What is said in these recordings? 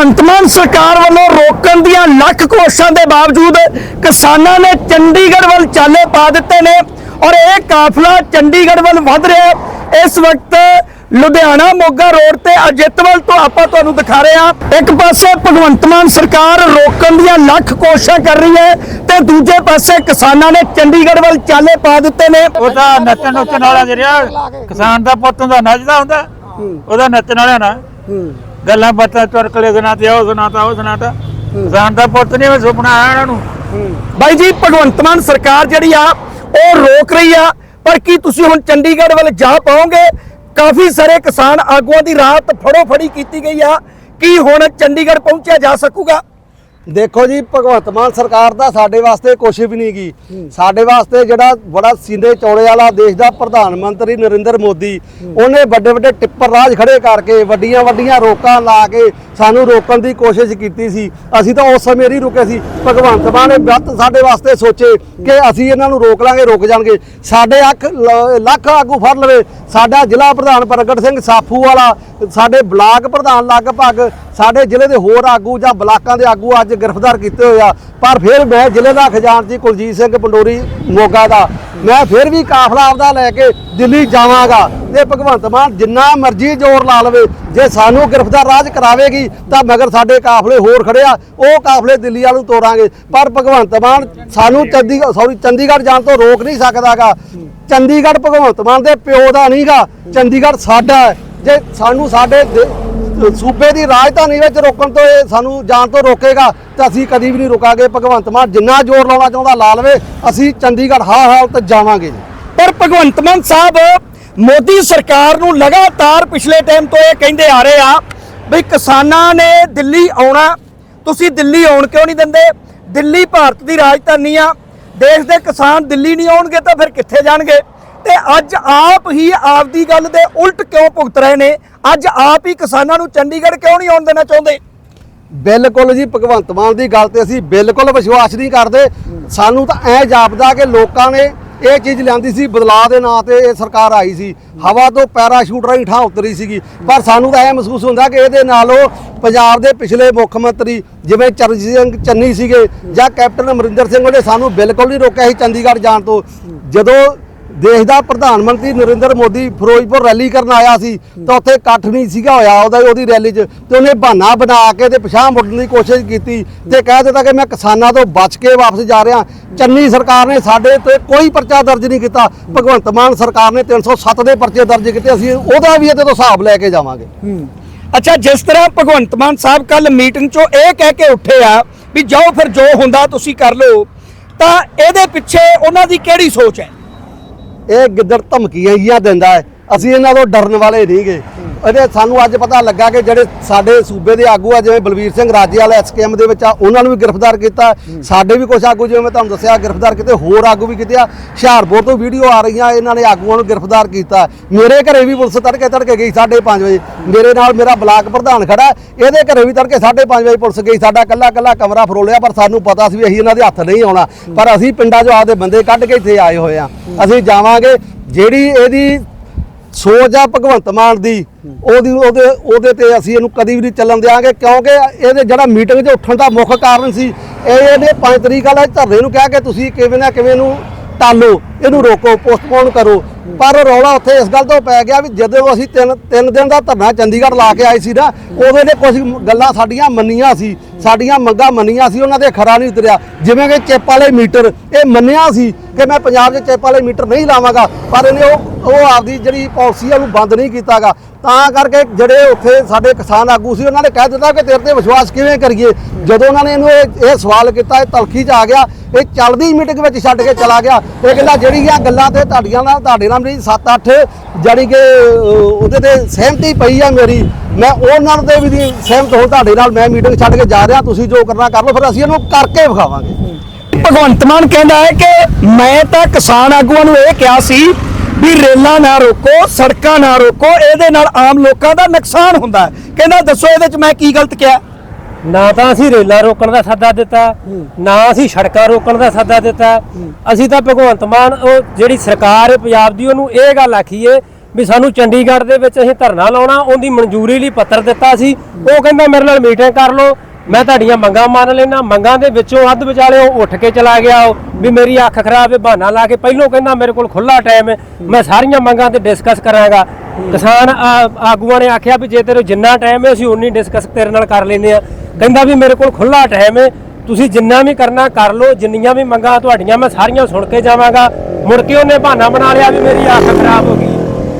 ਭਗਵੰਤ ਮਾਨ ਸਰਕਾਰ ਵੱਲੋਂ ਰੋਕਣ ਦੀਆਂ ਲੱਖ ਕੋਸ਼ਿਸ਼ਾਂ ਦੇ ਬਾਵਜੂਦ ਕਿਸਾਨਾਂ ਨੇ ਚੰਡੀਗੜ੍ਹ ਵੱਲ ਚਾਲੇ ਪਾ ਦਿੱਤੇ ਨੇ ਔਰ ਇਹ ਕਾਫਲਾ ਚੰਡੀਗੜ੍ਹ ਵੱਲ ਵੱਧ ਰਿਹਾ ਹੈ। ਇਸ ਵਕਤ ਲੁਧਿਆਣਾ ਮੋਗਾ ਰੋਡ ਤੇ ਅਜਿੱਤਵਲ ਤੋਂ ਆਪਾਂ ਤੁਹਾਨੂੰ ਦਿਖਾ ਰਹੇ ਹਾਂ। ਇੱਕ ਪਾਸੇ ਭਗਵੰਤ ਮਾਨ ਸਰਕਾਰ ਰੋਕਣ ਦੀਆਂ ਲੱਖ ਕੋਸ਼ਿਸ਼ਾਂ ਕਰ ਰਹੀ ਹੈ ਤੇ ਦੂਜੇ ਪਾਸੇ ਕਿਸਾਨਾਂ ਨੇ ਚੰਡੀਗੜ੍ਹ ਵੱਲ ਚਾਲੇ ਪਾ ਦਿੱਤੇ ਨੇ। ਉਹ ਤਾਂ ਨੱਚਣ ਨੁੱਚਣ ਵਾਲਾ ਜਿਹੜਾ ਕਿਸਾਨ ਦਾ ਪੁੱਤ ਹੁੰਦਾ ਨੱਚਦਾ ਹੁੰਦਾ। ਉਹਦਾ ਨੱਚਣ ਵਾਲਾ ਨਾ। ਗੱਲਾਂ ਬਾਤਾਂ ਚੁਰਕਲੇ ਸੁਣਾਤੇ ਉਹ ਸੁਣਾਤਾ ਉਹ ਸੁਣਾਤਾ ਕਿਸਾਨ ਦਾ ਪੁੱਤ ਨਹੀਂ ਉਹ ਸੁਪਨਾ ਆਇਆ ਉਹਨਾਂ ਨੂੰ। ਬਾਈ ਜੀ ਭਗਵੰਤ ਮਾਨ ਸਰਕਾਰ ਜਿਹੜੀ ਆ ਉਹ ਰੋਕ ਰਹੀ ਆ। ਪਰ ਕੀ ਤੁਸੀਂ ਹੁਣ ਚੰਡੀਗੜ੍ਹ ਵੱਲ ਜਾ ਪਾਓਗੇ? ਕਾਫੀ ਸਾਰੇ ਕਿਸਾਨ ਆਗੂਆਂ ਦੀ ਰਾਤ ਫੜੋ ਫੜੀ ਕੀਤੀ ਗਈ ਆ। ਕੀ ਹੁਣ ਚੰਡੀਗੜ੍ਹ ਪਹੁੰਚਿਆ ਜਾ ਸਕੂਗਾ? ਦੇਖੋ ਜੀ ਭਗਵੰਤ ਮਾਨ ਸਰਕਾਰ ਦਾ ਸਾਡੇ ਵਾਸਤੇ ਕੁਛ ਵੀ ਨਹੀਂ ਗੀ। ਸਾਡੇ ਵਾਸਤੇ ਜਿਹੜਾ ਬੜਾ ਸੀਨੇ ਚੌੜੇ ਵਾਲਾ ਦੇਸ਼ ਦਾ ਪ੍ਰਧਾਨ ਮੰਤਰੀ ਨਰਿੰਦਰ ਮੋਦੀ ਉਹਨੇ ਵੱਡੇ ਵੱਡੇ ਟਿੱਪਰ ਰਾਜ ਖੜੇ ਕਰਕੇ ਵੱਡੀਆਂ ਵੱਡੀਆਂ ਰੋਕਾਂ ਲਾ ਕੇ ਸਾਨੂੰ ਰੋਕਣ ਦੀ ਕੋਸ਼ਿਸ਼ ਕੀਤੀ ਸੀ। ਅਸੀਂ ਤਾਂ ਉਸ ਸਮੇਂ ਹੀ ਰੁਕੇ ਸੀ। ਭਗਵੰਤ ਮਾਨ ਨੇ ਵੱਧ ਸਾਡੇ ਵਾਸਤੇ ਸੋਚੇ ਕਿ ਅਸੀਂ ਇਹਨਾਂ ਨੂੰ ਰੋਕ ਲਾਂਗੇ ਰੁਕ ਜਾਣਗੇ। ਸਾਡੇ ਅੱਖ ਲੱਖ ਆਗੂ ਫੜ ਲਵੇ। ਸਾਡਾ ਜ਼ਿਲ੍ਹਾ ਪ੍ਰਧਾਨ ਪ੍ਰਗਟ ਸਿੰਘ ਸਾਫੂ ਵਾਲਾ ਸਾਡੇ ਬਲਾਕ ਪ੍ਰਧਾਨ ਲਗਭਗ ਸਾਡੇ ਜ਼ਿਲ੍ਹੇ ਦੇ ਹੋਰ ਆਗੂ ਜਾਂ ਬਲਾਕਾਂ ਦੇ ਆਗੂ ਅੱਜ ਗ੍ਰਿਫਤਾਰ ਕੀਤੇ ਹੋਏ ਆ। ਪਰ ਫਿਰ ਮੈਂ ਜ਼ਿਲ੍ਹੇ ਦਾ ਖਜ਼ਾਨਚੀ ਕੁਲਜੀਤ ਸਿੰਘ ਪੰਡੋਰੀ ਮੋਗਾ ਦਾ। ਮੈਂ ਫਿਰ ਵੀ ਕਾਫਲਾ ਆਪਦਾ ਲੈ ਕੇ ਦਿੱਲੀ ਜਾਵਾਂਗਾ। ਤੇ ਭਗਵੰਤ ਮਾਨ ਜਿੰਨਾ ਮਰਜ਼ੀ ਜ਼ੋਰ ਲਾ ਲਵੇ, ਜੇ ਸਾਨੂੰ ਗ੍ਰਿਫਤਾਰ ਰਾਜ ਕਰਾਵੇਗੀ ਤਾਂ ਮਗਰ ਸਾਡੇ ਕਾਫਲੇ ਹੋਰ ਖੜੇ ਆ। ਉਹ ਕਾਫਲੇ ਦਿੱਲੀ ਵੱਲ ਨੂੰ ਤੋਰਾਂਗੇ ਪਰ ਭਗਵੰਤ ਮਾਨ ਸਾਨੂੰ ਚੰਡੀਗੜ੍ਹ ਸੌਰੀ, ਚੰਡੀਗੜ੍ਹ ਜਾਣ ਤੋਂ ਰੋਕ ਨਹੀਂ ਸਕਦਾਗਾ। ਚੰਡੀਗੜ੍ਹ ਭਗਵੰਤ ਮਾਨ ਦੇ ਪਿਓ ਦਾ ਨਹੀਂਗਾ। ਚੰਡੀਗੜ੍ਹ ਸਾਡਾ ਜੇ ਸਾਨੂੰ ਸਾਡੇ ਦੇ- ਸੂਬੇ ਦੀ ਰਾਜਧਾਨੀ ਵਿੱਚ ਰੋਕਣ ਤੋਂ ਇਹ ਸਾਨੂੰ ਜਾਣ ਤੋਂ ਰੋਕੇਗਾ, ਤਾਂ ਅਸੀਂ ਕਦੀ ਵੀ ਨਹੀਂ ਰੁਕਾਂਗੇ। ਭਗਵੰਤ ਮਾਨ ਜਿੰਨਾ ਜ਼ੋਰ ਲਾਉਣਾ ਚਾਹੁੰਦਾ, ਲਾ ਲਵੇ। ਅਸੀਂ ਚੰਡੀਗੜ੍ਹ ਹਾਂ ਹਾਲਤ ਜਾਵਾਂਗੇ ਜੀ। ਪਰ ਭਗਵੰਤ ਮਾਨ ਸਾਹਿਬ, ਮੋਦੀ ਸਰਕਾਰ ਨੂੰ ਲਗਾਤਾਰ ਪਿਛਲੇ ਟਾਈਮ ਤੋਂ ਇਹ ਕਹਿੰਦੇ ਆ ਰਹੇ ਆ ਵੀ ਕਿਸਾਨਾਂ ਨੇ ਦਿੱਲੀ ਆਉਣਾ। ਤੁਸੀਂ ਦਿੱਲੀ ਆਉਣ ਕਿਉਂ ਨਹੀਂ ਦਿੰਦੇ? ਦਿੱਲੀ ਭਾਰਤ ਦੀ ਰਾਜਧਾਨੀ ਆ। ਦੇਸ਼ ਦੇ ਕਿਸਾਨ ਦਿੱਲੀ ਨਹੀਂ ਆਉਣਗੇ ਤਾਂ ਫਿਰ ਕਿੱਥੇ ਜਾਣਗੇ? ਤੇ ਅੱਜ ਆਪ ਹੀ ਆਪਦੀ ਗੱਲ ਦੇ ਉਲਟ ਕਿਉਂ ਭੁਗਤ ਰਹੇ ਨੇ? ਅੱਜ ਆਪ ਹੀ ਕਿਸਾਨਾਂ ਨੂੰ ਚੰਡੀਗੜ੍ਹ ਕਿਉਂ ਨਹੀਂ ਆਉਣ ਦੇਣਾ ਚਾਹੁੰਦੇ? ਬਿਲਕੁਲ ਜੀ, ਭਗਵੰਤ ਮਾਨ ਦੀ ਗੱਲ ਤੇ ਅਸੀਂ ਬਿਲਕੁਲ ਵਿਸ਼ਵਾਸ ਨਹੀਂ ਕਰਦੇ। ਸਾਨੂੰ ਤਾਂ ਐ ਜਾਪਦਾ ਕਿ ਲੋਕਾਂ ਨੇ ਇਹ ਚੀਜ਼ ਲਿਆਂਦੀ ਸੀ, ਬਦਲਾਅ ਦੇ ਨਾਂ ਤੇ ਇਹ ਸਰਕਾਰ ਆਈ ਸੀ। ਹਵਾ ਤੋਂ ਪੈਰਾਸ਼ੂਟ ਰਾਹੀਂ ਠਾਂ ਉਤਰੀ ਸੀਗੀ। ਪਰ ਸਾਨੂੰ ਤਾਂ ਇਹ ਮਹਿਸੂਸ ਹੁੰਦਾ ਕਿ ਇਹਦੇ ਨਾਲੋਂ ਪੰਜਾਬ ਦੇ ਪਿਛਲੇ ਮੁੱਖ ਮੰਤਰੀ ਜਿਵੇਂ ਚਰਨਜੀਤ ਸਿੰਘ ਚੰਨੀ ਸੀਗੇ ਜਾਂ ਕੈਪਟਨ ਅਮਰਿੰਦਰ ਸਿੰਘ ਉਹਨੇ ਸਾਨੂੰ ਬਿਲਕੁਲ ਨਹੀਂ ਰੋਕਿਆ ਸੀ ਚੰਡੀਗੜ੍ਹ ਜਾਣ ਤੋਂ। ਜਦੋਂ ਦੇਸ਼ ਦਾ ਪ੍ਰਧਾਨ ਮੰਤਰੀ ਨਰਿੰਦਰ ਮੋਦੀ ਫਿਰੋਜ਼ਪੁਰ ਰੈਲੀ ਕਰਨ ਆਇਆ ਸੀ ਤਾਂ ਉੱਥੇ ਇਕੱਠ ਨਹੀਂ ਸੀਗਾ ਹੋਇਆ ਉਹਦਾ ਉਹਦੀ ਰੈਲੀ 'ਚ ਤੇ ਉਹਨੇ ਬਹਾਨਾ ਬਣਾ ਕੇ ਤੇ ਪਿਛਾਂਹ ਮੁੜਨ ਦੀ ਕੋਸ਼ਿਸ਼ ਕੀਤੀ ਤੇ ਕਹਿ ਦਿੱਤਾ ਕਿ ਮੈਂ ਕਿਸਾਨਾਂ ਤੋਂ ਬਚ ਕੇ ਵਾਪਸ ਜਾ ਰਿਹਾ। ਚੰਨੀ ਸਰਕਾਰ ਨੇ ਸਾਡੇ ਤੇ ਕੋਈ ਪਰਚਾ ਦਰਜ ਨਹੀਂ ਕੀਤਾ। ਭਗਵੰਤ ਮਾਨ ਸਰਕਾਰ ਨੇ 307 ਦੇ ਪਰਚੇ ਦਰਜ ਕੀਤੇ, ਅਸੀਂ ਉਹਦਾ ਵੀ ਇਹਦੇ ਤੋਂ ਹਿਸਾਬ ਲੈ ਕੇ ਜਾਵਾਂਗੇ। ਅੱਛਾ, ਜਿਸ ਤਰ੍ਹਾਂ ਭਗਵੰਤ ਮਾਨ ਸਾਹਿਬ ਕੱਲ ਮੀਟਿੰਗ 'ਚੋਂ ਇਹ ਕਹਿ ਕੇ ਉੱਠੇ ਆ ਵੀ ਜਾਓ ਫਿਰ ਜੋ ਹੁੰਦਾ ਤੁਸੀਂ ਕਰ ਲਓ, ਤਾਂ ਇਹਦੇ ਪਿੱਛੇ ਉਹਨਾਂ ਦੀ ਕਿਹੜੀ ਸੋਚ ਹੈ? ਇਹ ਗਿੱਦੜ ਧਮਕੀਆਂ ਜੀਆਂ ਦਿੰਦਾ ਹੈ। ਅਸੀਂ ਇਹਨਾਂ ਤੋਂ ਡਰਨ ਵਾਲੇ ਨਹੀਂਗੇ। ਇਹਦੇ ਸਾਨੂੰ ਅੱਜ ਪਤਾ ਲੱਗਾ ਕਿ ਜਿਹੜੇ ਸਾਡੇ ਸੂਬੇ ਦੇ ਆਗੂ ਆ, ਜਿਵੇਂ ਬਲਵੀਰ ਸਿੰਘ ਰਾਜੇਵਾਲ ਐਸਕੇਐਮ ਦੇ ਵਿੱਚ ਆ, ਉਹਨਾਂ ਨੂੰ ਵੀ ਗ੍ਰਿਫਤਾਰ ਕੀਤਾ। ਸਾਡੇ ਵੀ ਕੁਝ ਆਗੂ, ਜਿਵੇਂ ਮੈਂ ਤੁਹਾਨੂੰ ਦੱਸਿਆ, ਗ੍ਰਿਫਤਾਰ ਕੀਤੇ, ਹੋਰ ਆਗੂ ਵੀ ਕੀਤੇ ਆ। ਹੁਸ਼ਿਆਰਪੁਰ ਤੋਂ ਵੀਡੀਓ ਆ ਰਹੀਆਂ, ਇਹਨਾਂ ਨੇ ਆਗੂਆਂ ਨੂੰ ਗ੍ਰਿਫਤਾਰ ਕੀਤਾ। ਮੇਰੇ ਘਰੇ ਵੀ ਪੁਲਿਸ ਤੜਕੇ ਤੜਕੇ ਗਈ 5:30 ਵਜੇ। ਮੇਰੇ ਨਾਲ ਮੇਰਾ ਬਲਾਕ ਪ੍ਰਧਾਨ ਖੜਾ, ਇਹਦੇ ਘਰੇ ਵੀ ਤੜਕੇ 5:30 ਵਜੇ ਪੁਲਿਸ ਗਈ। ਸਾਡਾ ਕੱਲਾ ਕੱਲਾ ਕਮਰਾ ਫਰੋਲਿਆ, ਪਰ ਸਾਨੂੰ ਪਤਾ ਸੀ ਵੀ ਅਸੀਂ ਇਹਨਾਂ ਦੇ ਹੱਥ ਨਹੀਂ ਆਉਣਾ। ਪਰ ਅਸੀਂ ਪਿੰਡਾਂ 'ਚੋਂ ਆਪਦੇ ਬੰਦੇ ਕੱਢ ਕੇ ਇੱਥੇ ਆਏ ਹੋਏ ਆ। ਅਸੀਂ ਜਾਵਾਂਗੇ। ਜਿਹੜੀ ਇਹਦੀ ਸੋਚ ਆ ਭਗਵੰਤ ਮਾਨ ਦੀ ਉਹਦੀ ਉਹਦੇ ਉਹਦੇ ਤੇ ਅਸੀਂ ਇਹਨੂੰ ਕਦੀ ਵੀ ਨਹੀਂ ਚੱਲਣ ਦਿਆਂਗੇ ਕਿਉਂਕਿ ਇਹਦੇ ਜਿਹੜਾ ਮੀਟਿੰਗ 'ਚ ਉੱਠਣ ਦਾ ਮੁੱਖ ਕਾਰਨ ਸੀ ਇਹ ਇਹਨੇ 5 ਤਰੀਕ ਵਾਲੇ ਧਰਨੇ ਨੂੰ ਕਿਹਾ ਕਿ ਤੁਸੀਂ ਕਿਵੇਂ ਨਾ ਕਿਵੇਂ ਨੂੰ ਟਾਲੋ ਇਹਨੂੰ ਰੋਕੋ ਪੋਸਟਪੋਨ ਕਰੋ। ਪਰ ਰੌਲਾ ਉੱਥੇ ਇਸ ਗੱਲ ਤੋਂ ਪੈ ਗਿਆ ਵੀ ਜਦੋਂ ਅਸੀਂ ਤਿੰਨ ਤਿੰਨ ਦਿਨ ਦਾ ਧਰਨਾ ਚੰਡੀਗੜ੍ਹ ਲਾ ਕੇ ਆਏ ਸੀ ਨਾ, ਉਦੋਂ ਨੇ ਕੁਝ ਗੱਲਾਂ ਸਾਡੀਆਂ ਮੰਨੀਆਂ ਸੀ, ਸਾਡੀਆਂ ਮੰਗਾਂ ਮੰਨੀਆਂ ਸੀ, ਉਹਨਾਂ ਦੇ ਖਰਾ ਨਹੀਂ ਉਤਰਿਆ। ਜਿਵੇਂ ਕਿ ਚਿੱਪ ਵਾਲੇ ਮੀਟਰ, ਇਹ ਮੰਨਿਆ ਸੀ ਕਿ ਮੈਂ ਪੰਜਾਬ 'ਚ ਚਿੱਪ ਵਾਲੇ ਮੀਟਰ ਨਹੀਂ ਲਾਵਾਂਗਾ, ਪਰ ਇਹਨੇ ਉਹ ਉਹ ਆਪਦੀ ਜਿਹੜੀ ਪਾਲਿਸੀ ਆ ਉਹਨੂੰ ਬੰਦ ਨਹੀਂ ਕੀਤਾਗਾ। ਤਾਂ ਕਰਕੇ ਜਿਹੜੇ ਉੱਥੇ ਸਾਡੇ ਕਿਸਾਨ ਆਗੂ ਸੀ, ਉਹਨਾਂ ਨੇ ਕਹਿ ਦਿੱਤਾ ਕਿ ਤੇਰੇ ਤੇ ਵਿਸ਼ਵਾਸ ਕਿਵੇਂ ਕਰੀਏ? ਜਦੋਂ ਉਹਨਾਂ ਨੇ ਇਹਨੂੰ ਇਹ ਇਹ ਸਵਾਲ ਕੀਤਾ, ਇਹ ਤਲਖੀ 'ਚ ਆ ਗਿਆ ਇਹ ਚੱਲਦੀ ਮੀਟਿੰਗ ਵਿੱਚ ਛੱਡ ਕੇ ਚਲਾ ਗਿਆ। ਇਹ ਕਹਿੰਦਾ ਜਿਹੜੀਆਂ ਗੱਲਾਂ ਤੇ ਤੁਹਾਡੀਆਂ ਨਾਲ ਤੁਹਾਡੇ ਨਾਲ ਮੇਰੀ 7-8 ਜਿਹੜੀ ਕਿ ਉਹਦੇ ਤੇ ਸਹਿਮਤੀ ਪਈ ਆ ਮੇਰੀ। ਮੈਂ ਉਹਨਾਂ ਦੇ ਵੀ ਸਹਿਮਤ ਹੋ ਤੁਹਾਡੇ ਨਾਲ ਮੈਂ ਮੀਟਿੰਗ ਛੱਡ ਕੇ ਜਾ ਰਿਹਾ, ਤੁਸੀਂ ਜੋ ਕਰਨਾ ਕਰ ਲਓ, ਫਿਰ ਅਸੀਂ ਇਹਨੂੰ ਕਰਕੇ ਵਿਖਾਵਾਂਗੇ। ਭਗਵੰਤ ਮਾਨ ਕਹਿੰਦਾ ਹੈ ਕਿ ਮੈਂ ਤਾਂ ਕਿਸਾਨ ਆਗੂਆਂ ਨੂੰ ਇਹ ਕਿਹਾ ਸੀ ਵੀ ਰੇਲਾਂ ਨਾ ਰੋਕੋ, ਸੜਕਾਂ ਨਾ ਰੋਕੋ, ਇਹਦੇ ਨਾਲ ਆਮ ਲੋਕਾਂ ਦਾ ਨੁਕਸਾਨ ਹੁੰਦਾ ਹੈ। ਕਹਿੰਦਾ, ਦੱਸੋ ਇਹਦੇ 'ਚ ਮੈਂ ਕੀ ਗਲਤ ਕਿਹਾ? ਨਾ ਤਾਂ ਅਸੀਂ ਰੇਲਾਂ ਰੋਕਣ ਦਾ ਸੱਦਾ ਦਿੱਤਾ ਨਾ ਅਸੀਂ ਸੜਕਾਂ ਰੋਕਣ ਦਾ ਸੱਦਾ ਦਿੱਤਾ। ਅਸੀਂ ਤਾਂ ਭਗਵੰਤ ਮਾਨ ਉਹ ਜਿਹੜੀ ਸਰਕਾਰ ਹੈ ਪੰਜਾਬ ਦੀ ਉਹਨੂੰ ਇਹ ਗੱਲ ਆਖੀਏ ਵੀ ਸਾਨੂੰ ਚੰਡੀਗੜ੍ਹ ਦੇ ਵਿੱਚ ਅਸੀਂ ਧਰਨਾ ਲਾਉਣਾ ਉਹਦੀ ਮਨਜ਼ੂਰੀ ਲਈ ਪੱਤਰ ਦਿੱਤਾ ਸੀ। ਉਹ ਕਹਿੰਦਾ ਮੇਰੇ ਨਾਲ ਮੀਟਿੰਗ ਕਰ ਲਓ। ਮੈਂ ਤੁਹਾਡੀਆਂ ਮੰਗਾਂ ਮੰਨ ਲੈਣਾ ਮੰਗਾਂ ਦੇ ਵਿੱਚੋਂ ਅੱਧ ਵਿਚਾਲੇ ਉਹ ਉੱਠ ਕੇ ਚਲਾ ਗਿਆ, ਉਹ ਵੀ ਮੇਰੀ ਅੱਖ ਖਰਾਬ ਹੈ, ਬਹਾਨਾ ਲਾ ਕੇ ਪਹਿਲੋਂ ਕਹਿੰਦਾ ਮੇਰੇ ਕੋਲ ਖੁੱਲਾ ਟਾਈਮ ਹੈ, ਮੈਂ ਸਾਰੀਆਂ ਮੰਗਾਂ ਤੇ ਡਿਸਕਸ ਕਰਾਂਗਾ। ਕਿਸਾਨ ਆਗੂਆਂ ਨੇ ਆਖਿਆ ਵੀ ਜੇ ਤੇਰੇ ਜਿੰਨਾ ਟਾਈਮ ਹੈ, ਅਸੀਂ ਉਨੀ ਡਿਸਕਸ ਤੇਰੇ ਨਾਲ ਕਰ ਲੈਨੇ ਆ ਕਹਿੰਦਾ ਵੀ ਮੇਰੇ ਕੋਲ ਖੁੱਲਾ ਟਾਈਮ ਹੈ, ਤੁਸੀਂ ਜਿੰਨਾ ਵੀ ਕਰਨਾ ਕਰ ਲਓ, ਜਿੰਨੀਆਂ ਵੀ ਮੰਗਾਂ ਤੁਹਾਡੀਆਂ, ਮੈਂ ਸਾਰੀਆਂ ਸੁਣ ਕੇ ਜਾਵਾਂਗਾ। ਮੁੜ ਕੇ ਉਹਨੇ ਬਹਾਨਾ ਬਣਾ ਲਿਆ ਵੀ ਮੇਰੀ ਅੱਖ ਖਰਾਬ ਹੋ ਗਈ।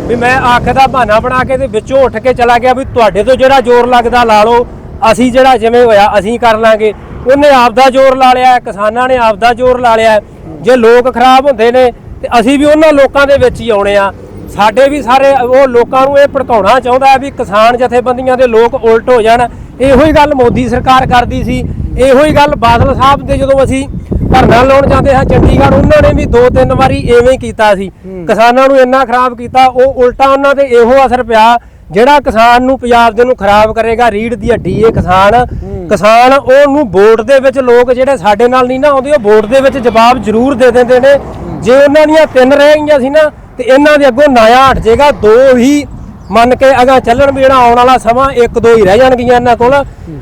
ਵੀ ਮੈਂ ਅੱਖ ਦਾ ਬਹਾਨਾ ਬਣਾ ਕੇ ਤੇ ਵਿੱਚੋਂ ਉੱਠ ਕੇ ਚਲਾ ਗਿਆ ਵੀ ਤੁਹਾਡੇ ਤੋਂ ਜਿਹੜਾ ਜ਼ੋਰ ਲੱਗਦਾ ਲਾ ਲਓ। ਅਸੀਂ ਜਿਹੜਾ ਜਿਵੇਂ ਹੋਇਆ ਅਸੀਂ ਕਰ ਲਾਂਗੇ। ਉਹਨੇ ਆਪਦਾ ਜ਼ੋਰ ਲਾ ਲਿਆ ਕਿਸਾਨਾਂ ਨੇ ਆਪਦਾ ਜ਼ੋਰ ਲਾ ਲਿਆ। ਜੇ ਲੋਕ ਖਰਾਬ ਹੁੰਦੇ ਨੇ ਤੇ ਅਸੀਂ ਵੀ ਉਹਨਾਂ ਲੋਕਾਂ ਦੇ ਵਿੱਚ ਹੀ ਆਉਣੇ ਆ। ਸਾਡੇ ਵੀ ਸਾਰੇ ਉਹ ਲੋਕਾਂ ਨੂੰ ਇਹ ਭੜਕਾਉਣਾ ਚਾਹੁੰਦਾ ਵੀ ਕਿਸਾਨ ਜਥੇਬੰਦੀਆਂ ਦੇ ਲੋਕ ਉਲਟ ਹੋ ਜਾਣ। ਇਹੋ ਹੀ ਗੱਲ ਮੋਦੀ ਸਰਕਾਰ ਕਰਦੀ ਸੀ। ਇਹੋ ਹੀ ਗੱਲ ਬਾਦਲ ਸਾਹਿਬ ਦੇ ਜਦੋਂ ਅਸੀਂ ਧਰਨਾ ਲਾਉਣ ਜਾਂਦੇ ਹਾਂ ਚੰਡੀਗੜ੍ਹ ਉਹਨਾਂ ਨੇ ਵੀ ਦੋ ਤਿੰਨ ਵਾਰੀ ਐਵੇਂ ਕੀਤਾ ਸੀ। ਕਿਸਾਨਾਂ ਨੂੰ ਇੰਨਾ ਖਰਾਬ ਕੀਤਾ ਉਹ ਉਲਟਾ ਉਹਨਾਂ ਤੇ ਇਹੋ ਅਸਰ ਪਿਆ ਜਿਹੜਾ ਕਿਸਾਨ ਨੂੰ ਪੰਜਾਬ ਦੇ ਨੂੰ ਖਰਾਬ ਕਰੇਗਾ ਰੀੜ ਦੀ ਹੱਡੀ ਇਹ ਕਿਸਾਨ ਕਿਸਾਨ ਉਹਨੂੰ ਵੋਟ ਦੇ ਵਿੱਚ ਲੋਕ ਜਿਹੜੇ ਸਾਡੇ ਨਾਲ ਨਹੀਂ ਨਾ ਆਉਂਦੇ ਉਹ ਵੋਟ ਦੇ ਵਿੱਚ ਜਵਾਬ ਜ਼ਰੂਰ ਦੇ ਦਿੰਦੇ ਨੇ। ਜੇ ਉਹਨਾਂ ਦੀਆਂ ਤਿੰਨ ਰਹਿ ਗਈਆਂ ਸੀ ਨਾ ਤੇ ਇਹਨਾਂ ਦੇ ਅੱਗੋਂ ਨਾਇਆ ਹਟ ਜਾਏਗਾ ਦੋ ਹੀ ਮੰਨ ਕੇ ਅਗਾ ਚੱਲਣ ਵੀ ਜਿਹੜਾ ਆਉਣ ਵਾਲਾ ਸਮਾਂ ਇੱਕ ਦੋ ਹੀ ਰਹਿ ਜਾਣਗੀਆਂ ਇਹਨਾਂ ਕੋਲ।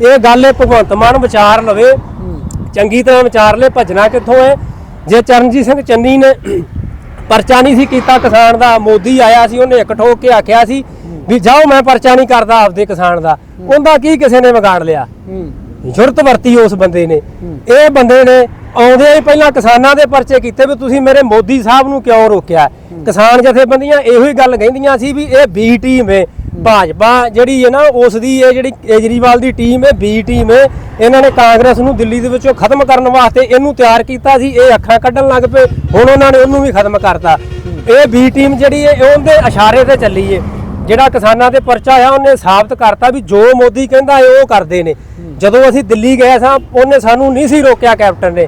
ਇਹ ਗੱਲ ਇਹ ਭਗਵੰਤ ਮਾਨ ਵਿਚਾਰ ਲਵੇ। ਚੰਗੀ ਤਰ੍ਹਾਂ ਵਿਚਾਰ ਲੈ ਭੱਜਣਾ ਕਿੱਥੋਂ ਹੈ? ਜੇ ਚਰਨਜੀਤ ਸਿੰਘ ਚੰਨੀ ਨੇ ਪਰਚਾ ਨਹੀਂ ਸੀ ਕੀਤਾ ਕਿਸਾਨ ਦਾ ਮੋਦੀ ਆਇਆ ਸੀ ਉਹਨੇ ਇੱਕ ਠੋਕ ਕੇ ਆਖਿਆ ਸੀ ਵੀ ਜਾਓ ਮੈਂ ਪਰਚਾ ਨਹੀਂ ਕਰਦਾ ਆਪਦੇ ਕਿਸਾਨ ਦਾ। ਉਹਦਾ ਕੀ ਕਿਸੇ ਨੇ ਵਿਗਾੜ ਲਿਆ? ਜੁਰਤ ਵਰਤੀ ਉਸ ਬੰਦੇ ਨੇ। ਇਹ ਬੰਦੇ ਨੇ ਆਉਂਦੇ ਹੀ ਪਹਿਲਾਂ ਕਿਸਾਨਾਂ ਦੇ ਪਰਚੇ ਕੀਤੇ ਵੀ ਤੁਸੀਂ ਮੇਰੇ ਮੋਦੀ ਸਾਹਿਬ ਨੂੰ ਕਿਉਂ ਰੋਕਿਆ? ਕਿਸਾਨ ਜਥੇਬੰਦੀਆਂ ਇਹੋ ਹੀ ਗੱਲ ਕਹਿੰਦੀਆਂ ਸੀ ਵੀ ਇਹ ਬੀ ਟੀਮ ਹੈ। ਭਾਜਪਾ ਜਿਹੜੀ ਹੈ ਨਾ ਉਸ ਦੀ ਇਹ ਜਿਹੜੀ ਕੇਜਰੀਵਾਲ ਦੀ ਟੀਮ ਹੈ ਬੀ ਟੀਮ ਹੈ ਇਹਨਾਂ ਨੇ ਕਾਂਗਰਸ ਨੂੰ ਦਿੱਲੀ ਦੇ ਵਿੱਚੋਂ ਖਤਮ ਕਰਨ ਵਾਸਤੇ ਇਹਨੂੰ ਤਿਆਰ ਕੀਤਾ ਸੀ। ਇਹ ਅੱਖਾਂ ਕੱਢਣ ਲੱਗ ਪਏ। ਹੁਣ ਉਹਨਾਂ ਨੇ ਉਹਨੂੰ ਵੀ ਖਤਮ ਕਰਤਾ। ਇਹ ਬੀ ਟੀਮ ਜਿਹੜੀ ਹੈ ਉਹਦੇ ਇਸ਼ਾਰੇ ਤੇ ਚੱਲੀ ਹੈ ਜਿਹੜਾ ਕਿਸਾਨਾਂ ਤੇ ਪਰਚਾ ਆ ਉਹਨੇ ਸਾਬਤ ਕਰਤਾ ਵੀ ਜੋ ਮੋਦੀ ਕਹਿੰਦਾ ਹੈ ਉਹ ਕਰਦੇ ਨੇ। ਜਦੋਂ ਅਸੀਂ ਦਿੱਲੀ ਗਏ ਸਾਂ ਉਹਨੇ ਸਾਨੂੰ ਨਹੀਂ ਸੀ ਰੋਕਿਆ ਕੈਪਟਨ ਨੇ।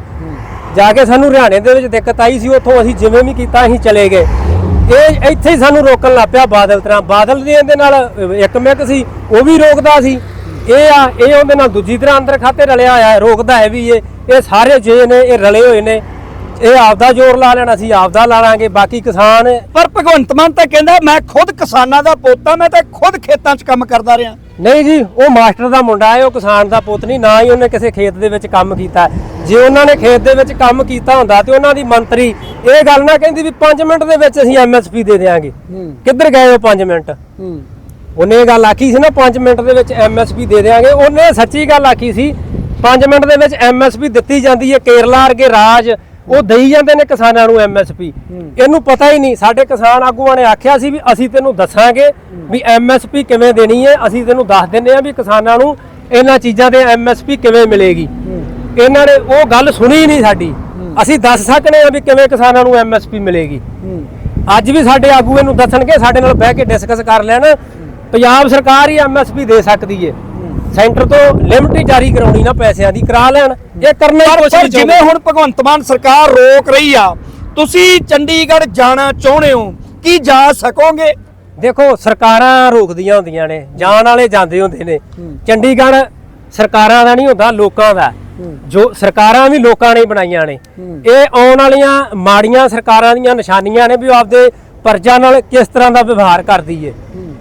ਜਾ ਕੇ ਸਾਨੂੰ ਹਰਿਆਣੇ ਦੇ ਵਿੱਚ ਦਿੱਕਤ ਆਈ ਸੀ ਉੱਥੋਂ ਅਸੀਂ ਜਿਵੇਂ ਵੀ ਕੀਤਾ ਅਸੀਂ ਚਲੇ ਗਏ। ਇਹ ਇੱਥੇ ਹੀ ਸਾਨੂੰ ਰੋਕਣ ਲੱਗ ਪਿਆ ਬਾਦਲ ਤਰ੍ਹਾਂ। ਬਾਦਲ ਦੇ ਇਹਦੇ ਨਾਲ ਇੱਕ ਮਿਕ ਸੀ ਉਹ ਵੀ ਰੋਕਦਾ ਸੀ। ਇਹ ਆ ਇਹ ਉਹਦੇ ਨਾਲ ਦੂਜੀ ਤਰ੍ਹਾਂ ਅੰਦਰ ਖਾਤੇ ਰਲਿਆ ਹੋਇਆ ਹੈ, ਰੋਕਦਾ ਹੈ ਵੀ ਇਹ ਇਹ ਸਾਰੇ ਜੇ ਨੇ ਇਹ ਰਲੇ ਹੋਏ ਨੇ। ਇਹ ਆਪਦਾ ਜ਼ੋਰ ਲਾ ਲੈਣਾ ਸੀ ਆਪਦਾ ਲਾ ਲਾਂਗੇ ਬਾਕੀ ਕਿਸਾਨ ਪਰ ਭਗਵੰਤ ਮਾਨ ਤਾਂ ਕਹਿੰਦਾ ਮੈਂ ਖੁਦ ਕਿਸਾਨਾਂ ਦਾ ਪੋਤਾ ਮੈਂ ਤਾਂ ਖੁਦ ਖੇਤਾਂ 'ਚ ਕੰਮ ਕਰਦਾ ਰਿਹਾ। ਨਹੀਂ ਜੀ ਉਹ ਮਾਸਟਰ ਦਾ ਮੁੰਡਾ ਹੈ ਉਹ ਕਿਸਾਨ ਦਾ ਪੁੱਤ ਨਹੀਂ ਨਾ ਹੀ ਉਹਨੇ ਕਿਸੇ ਖੇਤ ਦੇ ਵਿੱਚ ਕੰਮ ਕੀਤਾ। ਜੇ ਉਹਨਾਂ ਨੇ ਖੇਤ ਦੇ ਵਿੱਚ ਕੰਮ ਕੀਤਾ ਹੁੰਦਾ ਤੇ ਉਹਨਾਂ ਦੀ ਮੰਤਰੀ ਇਹ ਗੱਲ ਨਾ ਕਹਿੰਦੀ ਵੀ 5 ਮਿੰਟ ਦੇ ਵਿੱਚ ਅਸੀਂ ਐਮਐਸਪੀ ਦੇ ਦੇਾਂਗੇ ਕਿੱਧਰ ਗਏ ਉਹ 5 ਮਿੰਟ? ਉਹਨੇ ਇਹ ਗੱਲ ਆਖੀ ਸੀ ਨਾ 5 ਮਿੰਟ ਦੇ ਵਿੱਚ ਐਮਐਸਪੀ ਦੇ ਦੇਾਂਗੇ ਉਹਨੇ ਸੱਚੀ ਗੱਲ ਆਖੀ ਸੀ 5 ਮਿੰਟ ਦੇ ਵਿੱਚ ਐਮਐਸਪੀ ਦਿੱਤੀ ਜਾਂਦੀ ਹੈ ਕੇਰਲਾ ਵਰਗੇ ਰਾਜ ਉਹ ਦੇਈ ਜਾਂਦੇ ਨੇ ਕਿਸਾਨਾਂ ਨੂੰ ਐਮਐਸਪੀ ਇਹਨੂੰ ਪਤਾ ਹੀ ਨਹੀਂ। ਸਾਡੇ ਕਿਸਾਨ ਆਗੂਆਂ ਨੇ ਆਖਿਆ ਸੀ ਵੀ ਅਸੀਂ ਤੈਨੂੰ ਦੱਸਾਂਗੇ ਵੀ ਐਮਐਸਪੀ ਕਿਵੇਂ ਦੇਣੀ ਹੈ। ਅਸੀਂ ਤੈਨੂੰ ਦੱਸ ਦਿੰਨੇ ਆ ਵੀ ਕਿਸਾਨਾਂ ਨੂੰ ਇਹਨਾਂ ਚੀਜ਼ਾਂ ਤੇ ਐਮਐਸਪੀ ਕਿਵੇਂ ਮਿਲੇਗੀ। ਇਹਨਾਂ ਨੇ ਉਹ ਗੱਲ ਸੁਣੀ ਨਹੀਂ ਸਾਡੀ। ਅਸੀਂ ਦੱਸ ਸਕਨੇ ਆ ਵੀ ਕਿਵੇਂ ਕਿਸਾਨਾਂ ਨੂੰ ਐਮਐਸਪੀ ਮਿਲੇਗੀ। ਅੱਜ ਵੀ ਸਾਡੇ ਆਗੂ ਇਹਨੂੰ ਦੱਸਣਗੇ ਸਾਡੇ ਨਾਲ ਬਹਿ ਕੇ ਡਿਸਕਸ ਕਰ ਲੈਣ। ਪੰਜਾਬ ਸਰਕਾਰ ਹੀ ਐਮਐਸਪੀ ਦੇ ਸਕਦੀ ਹੈ। ਸੈਂਟਰ ਤੋਂ ਲਿਮਟ ਹੀ ਜਾਰੀ ਕਰਾਉਣੀ ਨਾ ਪੈਸਿਆਂ ਦੀ ਕਰਾ ਲੈਣ। ਇਹ ਕਰਨਾ ਪਰ ਜਿਵੇਂ। ਹੁਣ ਭਗਵੰਤ ਮਾਨ ਸਰਕਾਰ ਰੋਕ ਰਹੀ ਆ ਤੁਸੀਂ ਚੰਡੀਗੜ੍ਹ ਜਾਣਾ ਚਾਹੁੰਦੇ ਹੋ ਕੀ ਜਾ ਸਕੋਗੇ? ਦੇਖੋ ਸਰਕਾਰਾਂ ਰੋਕਦੀਆਂ ਹੁੰਦੀਆਂ ਨੇ ਜਾਣ ਵਾਲੇ ਜਾਂਦੇ ਹੁੰਦੇ ਨੇ। ਚੰਡੀਗੜ੍ਹ ਸਰਕਾਰਾਂ ਦਾ ਨਹੀਂ ਹੁੰਦਾ ਲੋਕਾਂ ਦਾ। ਜੋ ਸਰਕਾਰਾਂ ਵੀ ਲੋਕਾਂ ਨੇ ਬਣਾਈਆਂ ਨੇ। ਇਹ ਆਉਣ ਵਾਲੀਆਂ ਮਾੜੀਆਂ ਸਰਕਾਰਾਂ ਦੀਆਂ ਨਿਸ਼ਾਨੀਆਂ ਨੇ ਵੀ ਆਪਦੇ ਪਰਜਾ ਨਾਲ ਕਿਸ ਤਰ੍ਹਾਂ ਦਾ ਵਿਵਹਾਰ ਕਰਦੀ ਏ।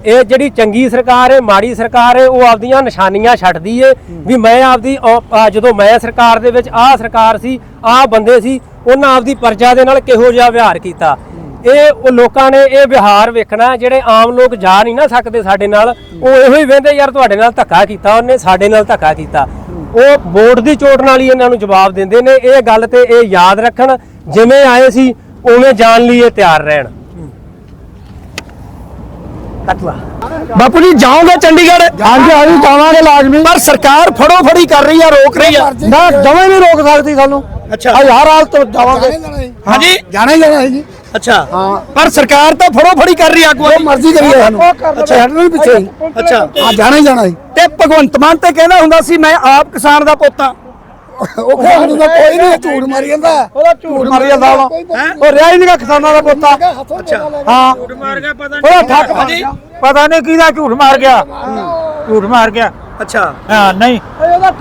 ਇਹ ਜਿਹੜੀ ਚੰਗੀ ਸਰਕਾਰ ਹੈ, ਮਾੜੀ ਸਰਕਾਰ ਹੈ, ਉਹ ਆਪਦੀਆਂ ਨਿਸ਼ਾਨੀਆਂ ਛੱਡਦੀ ਏ ਵੀ ਮੈਂ ਆਪਦੀ ਔ- ਜਦੋਂ ਮੈਂ ਸਰਕਾਰ ਦੇ ਵਿੱਚ ਆਹ ਸਰਕਾਰ ਸੀ, ਆਹ ਬੰਦੇ ਸੀ, ਉਹਨਾਂ ਆਪਦੀ ਪਰਜਾ ਦੇ ਨਾਲ ਕਿਹੋ ਜਿਹਾ ਵਿਹਾਰ ਕੀਤਾ। ਇਹ ਉਹ ਲੋਕਾਂ ਨੇ ਇਹ ਵਿਹਾਰ ਵੇਖਣਾ, ਜਿਹੜੇ ਆਮ ਲੋਕ ਜਾ ਨਹੀਂ ਨਾ ਸਕਦੇ ਸਾਡੇ ਨਾਲ, ਉਹ ਇਹੋ ਹੀ ਵਹਿੰਦੇ ਯਾਰ ਤੁਹਾਡੇ ਨਾਲ ਧੱਕਾ ਕੀਤਾ ਉਹਨੇ, ਸਾਡੇ ਨਾਲ ਧੱਕਾ ਕੀਤਾ। ਉਹ ਵੋਟ ਦੀ ਚੋਟ ਨਾਲ ਹੀ ਇਹਨਾਂ ਨੂੰ ਜਵਾਬ ਦਿੰਦੇ ਨੇ, ਇਹ ਗੱਲ ਤੇ ਇਹ ਯਾਦ ਰੱਖਣ, ਜਿਵੇਂ ਆਏ ਸੀ, ਉਵੇਂ ਜਾਣ ਲਈ ਇਹ ਤਿਆਰ ਰਹਿਣ। ਕੱਟ ਲਾ ਬਾਪੂ ਜੀ ਜਾਓਗੇ ਚੰਡੀਗੜ੍ਹ? ਹਾਂਜੀ ਹਾਂਜੀ ਜਾਵਾਂਗੇ ਲਾਜ਼ਮੀ। ਪਰ ਸਰਕਾਰ ਫੜੋ ਫੜੀ ਕਰ ਰਹੀ ਆ ਰੋਕ ਰਹੀ ਆ। ਨਾ ਜਮਾਂ ਹੀ ਨਹੀਂ ਰੋਕ ਸਕਦੀ ਸਾਨੂੰ। ਅੱਛਾ। ਅਸੀਂ ਹਰ ਹਾਲਤ ਵਿੱਚ ਜਾਵਾਂਗੇ। ਹਾਂਜੀ। ਜਾਣਾ ਹੀ ਜਾਣਾ ਹੈ ਜੀ। ਅੱਛਾ। ਪਰ ਸਰਕਾਰ ਤਾਂ ਫੜੋ ਫੜੀ ਕਰ ਰਹੀ ਆ ਆਗੂਆਂ ਦੀ। ਮਰਜ਼ੀ ਕਰੀਏ ਸਾਨੂੰ। ਅੱਛਾ ਹਟਣ ਵੀ ਪਿੱਛੇ ਅੱਛਾ। ਆ ਜਾਣਾ ਹੀ ਜਾਣਾ ਹੈ ਤੇ ਭਗਵੰਤ ਮਾਨ ਤੇ ਕਹਿੰਦਾ ਹੁੰਦਾ ਸੀ ਮੈਂ ਆਪ ਕਿਸਾਨ ਦਾ ਪੁੱਤਾਂ। ਉਹ ਤਾਂ ਕੋਈ ਨਹੀਂ ਝੂਠ ਮਾਰੀ ਜਾਂਦਾ। ਉਹਦਾ ਝੂਠ ਮਾਰੀ ਜਾਂਦਾ ਵਾ। ਉਹ ਰਿਹਾ ਹੀ ਨਹੀਂਗਾ ਕਿਸਾਨਾਂ ਦਾ ਪੁੱਤਾ। ਅੱਛਾ। ਹਾਂ। ਮਾਰ ਗਿਆ ਪਤਾ ਉਹਦਾ ਠੱਕ ਮਾਰ। ਹਾਂਜੀ ਪਤਾ ਨਹੀਂ ਕਿਹਦਾ ਝੂਠ ਮਾਰ ਗਿਆ। ਝੂਠ ਮਾਰ ਗਿਆ। ਅੱਛਾ। ਹਾਂ ਨਹੀਂ।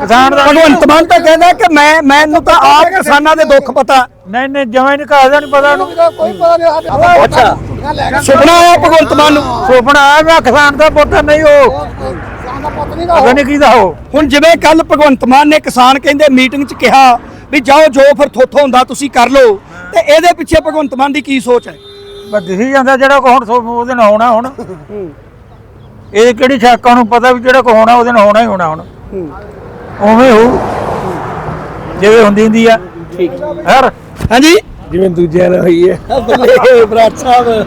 ਕਿਸਾਨ ਦਾ ਭਗਵੰਤ ਮਾਨ ਤਾਂ ਕਹਿੰਦਾ ਕਿ ਮੈਂ ਮੈਨੂੰ ਤਾਂ ਆਪ ਕਿਸਾਨਾਂ ਦੇ ਦੁੱਖ ਪਤਾ। ਨਹੀਂ ਨਹੀਂ ਜਮਾਂ ਹੀ ਨਹੀਂ ਕਹਦਾ ਨਹੀਂ ਪਤਾ ਉਹਨੂੰ। ਕੋਈ ਪਤਾ ਨਹੀਂ ਅੱਛਾ। ਸੁਪਨਾ ਆਇਆ ਭਗਵੰਤ ਮਾਨ ਨੂੰ। ਸੁਪਨਾ ਆ ਮੈਂ ਕਿਸਾਨ ਦਾ ਪੁੱਤ ਨਹੀਂ ਉਹ। ਪਤਾ ਨਹੀਂ ਕਿਹਦਾ ਉਹ ਹੁਣ ਜਿਵੇਂ ਕੱਲ ਭਗਵੰਤ ਮਾਨ ਨੇ ਕਿਸਾਨ ਕਹਿੰਦੇ ਮੀਟਿੰਗ 'ਚ ਕਿਹਾ ਵੀ ਜਾਓ ਜੋ ਫਿਰ ਥੋਥੋਂ ਹੁੰਦਾ ਤੁਸੀਂ ਕਰ ਲਓ। ਤੇ ਇਹਦੇ ਪਿੱਛੇ ਭਗਵੰਤ ਮਾਨ ਦੀ ਕੀ ਸੋਚ ਹੈ? ਬਸ ਦਿਸੀ ਜਾਂਦਾ ਜਿਹੜਾ ਕੋ ਹੁਣ ਉਹਦੇ ਨਾਲ ਹੋਣਾ ਹੁਣ। ਇਹ ਕਿਹੜੀ ਸ਼ੱਕ ਉਹਨੂੰ ਪਤਾ ਵੀ ਜਿਹੜਾ ਕੋ ਹੋਣਾ ਉਹਦੇ ਨਾਲ ਹੋਣਾ ਹੀ ਹੋਣਾ ਹੁਣ। ਉਵੇਂ ਹੋ ਜਿਵੇਂ ਹੁੰਦੀ ਹੁੰਦੀ ਆ। ਠੀਕ। ਹਰ। ਹਾਂਜੀ? ਜਿਵੇਂ ਦੂਜਿਆਂ ਨਾਲ ਹੋਈ ਹੈ। ਬਰਾੜ ਸਾਹਿਬ।